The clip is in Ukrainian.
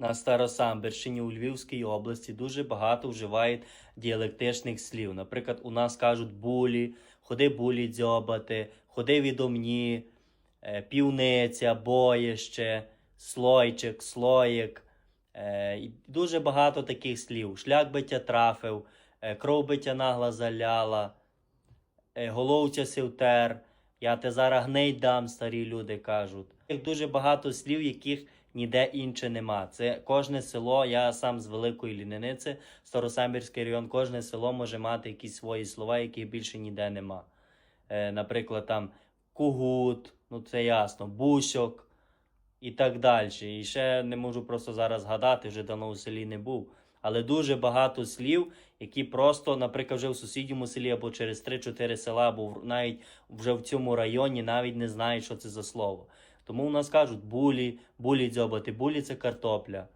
На Старосамбірщині у Львівській області дуже багато вживають діалектичних слів. Наприклад, у нас кажуть булі, ходи булі дзьобати, ходи відомні, е, півниця, боїще, слойчик, слоїк. Е, Дуже багато таких слів. Шлях би тя трафив, е, кров би тя нагла заляла, головця сівтер, я те зараз гней дам, старі люди кажуть. Дуже багато слів, яких ніде інше нема. Це кожне село, я сам з Великої Ліниниці, Старосамбірський район, кожне село може мати якісь свої слова, яких більше ніде нема. Е, наприклад, там кугут, ну це ясно, бусьок і так далі. І ще не можу просто зараз згадати, вже давно у селі не був. Але дуже багато слів, які просто, наприклад, вже в сусідньому селі або через 3-4 села, або навіть вже в цьому районі навіть не знають, що це за слово. Тому у нас кажуть булі, булі дзьобати, булі це картопля.